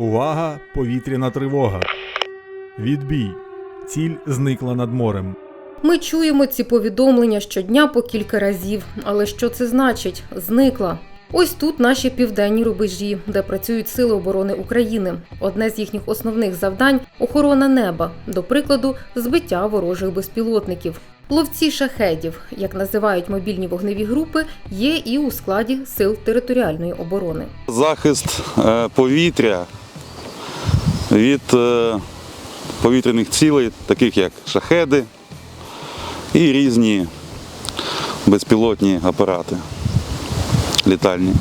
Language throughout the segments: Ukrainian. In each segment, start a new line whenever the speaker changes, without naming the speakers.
Увага! Повітряна тривога. Відбій. Ціль зникла над морем.
Ми чуємо ці повідомлення щодня по кілька разів. Але що це значить? Зникла. Ось тут наші південні рубежі, де працюють сили оборони України. Одне з їхніх основних завдань охорона неба, до прикладу, збиття ворожих безпілотників. Ловці шахедів, як називають мобільні вогневі групи, є і у складі сил територіальної оборони.
Захист е, повітря від е, повітряних цілей, таких як шахеди і різні безпілотні апарати літальні.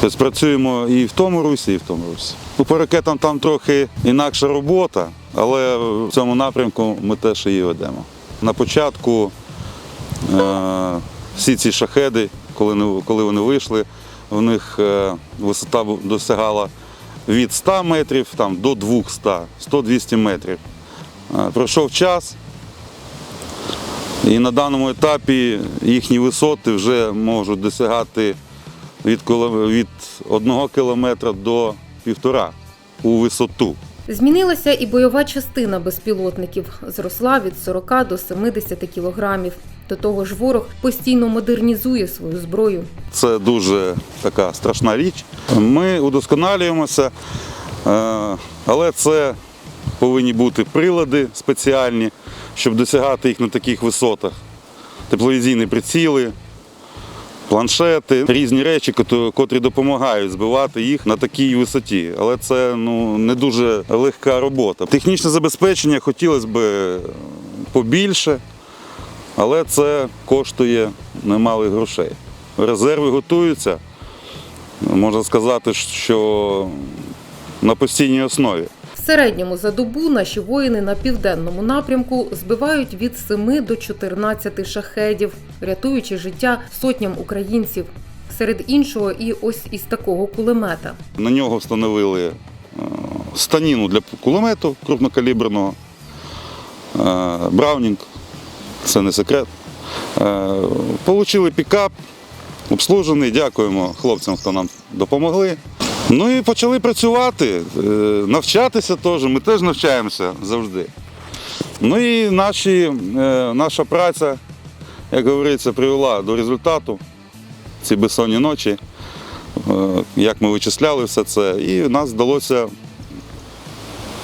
Тобто працюємо і в тому русі, і в тому русі. Ну, По ракетам там трохи інакша робота, але в цьому напрямку ми теж її ведемо. На початку е, всі ці шахеди, коли, коли вони вийшли, в них е, висота досягала від 100 метрів там, до 200, 100-200 метрів. Е, Пройшов час, і на даному етапі їхні висоти вже можуть досягати від, від 1 кілометра до півтора у висоту.
Змінилася і бойова частина безпілотників зросла від 40 до 70 кілограмів. До того ж, ворог постійно модернізує свою зброю.
Це дуже така страшна річ. Ми удосконалюємося, е, але це повинні бути прилади спеціальні, щоб досягати їх на таких висотах. Тепловізійні приціли, планшети, різні речі, котрі допомагають збивати їх на такій висоті. Але це ну, не дуже легка робота. Технічне забезпечення хотілося б побільше, але це коштує немалих грошей. Резерви готуються, можна сказати, що на постійній основі.
В середньому за добу наші воїни на південному напрямку збивають від 7 до 14 шахедів, рятуючи життя сотням українців. Серед іншого, і ось із такого кулемета.
На нього встановили е, станіну для кулемету крупнокаліберного, е, Браунінг, це не секрет. Е, Получили пікап, обслужений, дякуємо хлопцям, хто нам допомогли. Ну і почали працювати, е, навчатися теж. Ми теж навчаємося завжди. Ну і наші, е, наша праця, як говориться, привела до результату ці безсонні ночі. Як ми вичисляли все це, і нас вдалося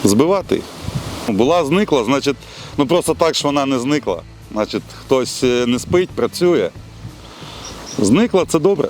збивати. Була зникла, значить, ну просто так ж вона не зникла. Значить, хтось е, не спить, працює. Зникла це добре.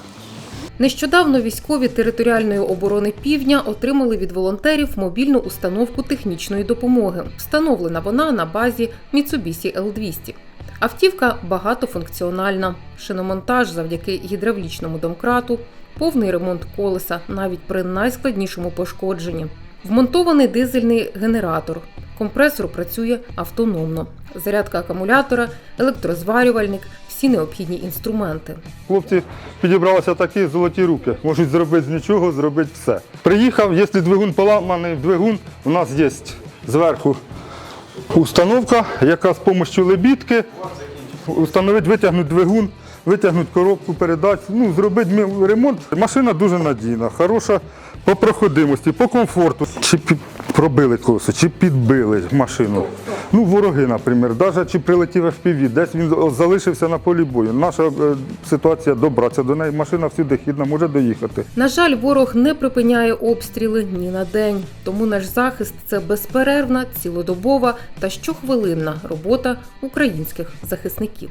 Нещодавно військові територіальної оборони Півдня отримали від волонтерів мобільну установку технічної допомоги. Встановлена вона на базі Mitsubishi L200. Автівка багатофункціональна, шиномонтаж завдяки гідравлічному домкрату, повний ремонт колеса навіть при найскладнішому пошкодженні. Вмонтований дизельний генератор. Компресор працює автономно. Зарядка акумулятора, електрозварювальник, всі необхідні інструменти.
Хлопці підібралися такі золоті руки. Можуть зробити з нічого, зробити все. Приїхав, якщо двигун поламаний, двигун, у нас є зверху установка, яка з допомогою лебідки установить, витягнути двигун, витягнути коробку передач, ну, зробити ремонт. Машина дуже надійна, хороша по проходимості, по комфорту. Чи пробили колесо, чи підбили машину. Ну, вороги, наприклад, навіть чи прилетів FPV, десь він залишився на полі бою. Наша е, ситуація добратися до неї, машина всюди хідна, може доїхати.
На жаль, ворог не припиняє обстріли ні на день. Тому наш захист це безперервна, цілодобова та щохвилинна робота українських захисників.